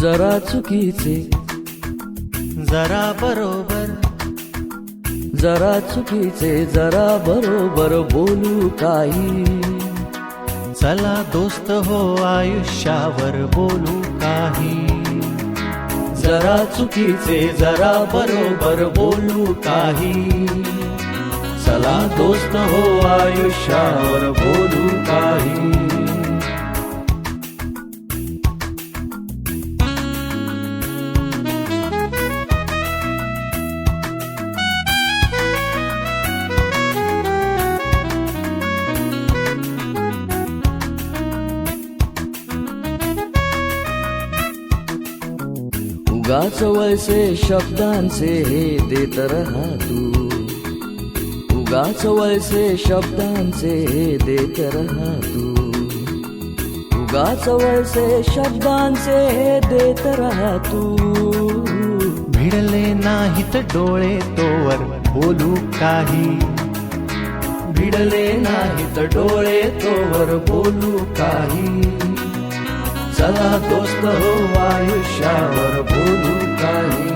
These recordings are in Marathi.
जरा चुकीचे. जरा बरोबर. जरा चुकीचे जरा बरोबर बोलू काही. चला दोस्त हो आयुष्यावर बोलू काही. जरा चुकीचे जरा बरोबर बोलू काही. चला दोस्त हो आयुष्यावर बोलू काही. उगाच शब्दांचे हे देत रहा तू. उगाच वळसे शब्दांचे हे देत रहा तू. उगाच वळसे शब्दांचे हे देत रहा तू. भिडले नाहीत डोळे तोवर बोलू काही. भिडले नाहीत डोळे तोवर बोलू काही. चला दोस्त हो आयुष्यावर बोलू काही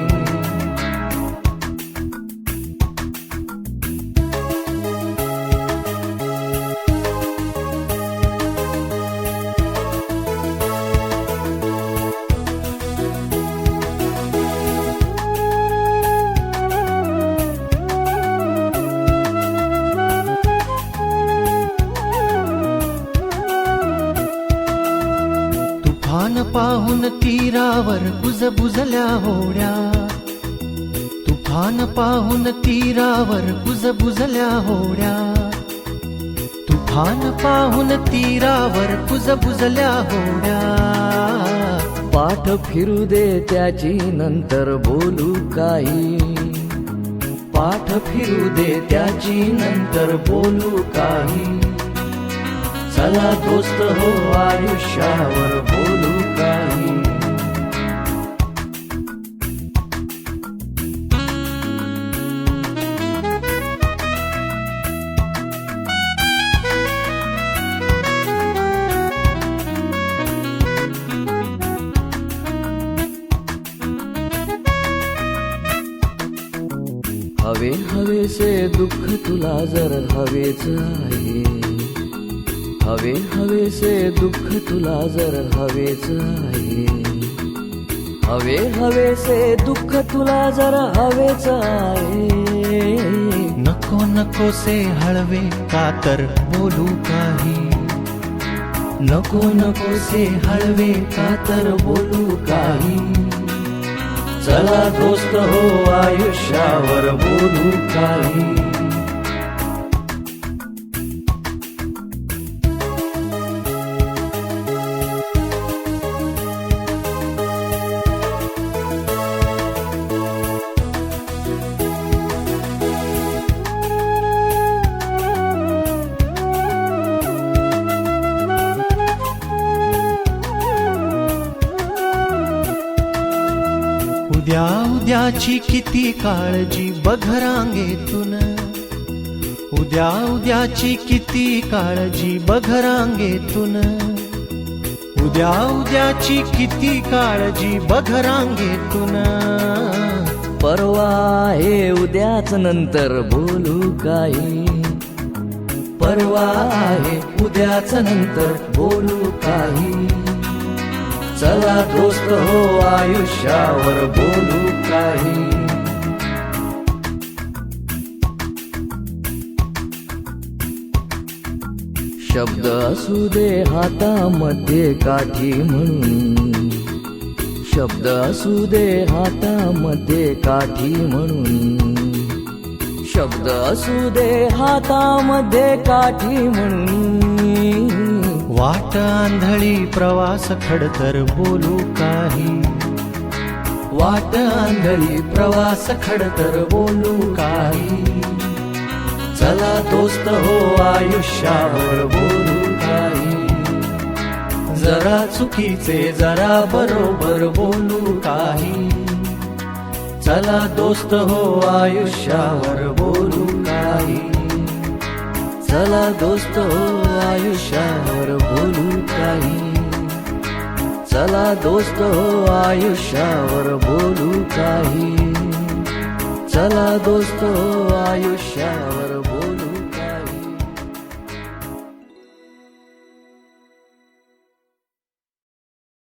पान पाहून तीरावर बुजबुजल्या होड्या. तुफान पाहून तीरावर बुजबुजल्या होड्या. तुफान पाहून तीरावर बुजबुजल्या होड्या. पाठ फिरू दे त्याची नंतर बोलू काही. पाठ फिरू दे त्याची नंतर बोलू काही. चला दोस्त हो आयुष्यावर बोलू काही. हवे हवेसे दुःख तुला जर हवेच आहे. हवे हवेसे दुःख तुला जर हवेच आहे. हवे हवेसे दुःख तुला जर हवेच आहे. नको नको से हळवे का तर बोलू काही. नको नको से हळवे का तर बोलू काही. चला दोस्त हो आयुष्यावर बोलू काही. उद्या उद्याची किती काळजी बघ रांगेतून. उद्या उद्याची किती काळजी बघ रांगेतून. उद्या उद्याची किती काळजी बघ रांगेतून. परवा आहे उद्याच नंतर बोलू काही परवा आहे उद्याच नंतर बोलू काही? चला दोस्त हो आयुष्यावर बोलू काही. शब्द असू दे हातामध्ये काठी म्हणून. शब्द असू दे हातामध्ये काठी म्हणून. शब्द असू दे हातामध्ये काठी म्हणून. वाट आंधळी प्रवास खडतर बोलू काही. वाट आंधळी प्रवास खडतर बोलू काही. चला दोस्त हो आयुष्यावर बोलू काही. जरा चुकीचे जरा बरोबर बोलू काही. चला दोस्त हो आयुष्यावर बोलू काही. चला दोस्त हो आयुष्यावर बोलू काही. चला दोस्त हो आयुष्यावर बोलू काही. चला दोस्त हो आयुष्यावर बोलू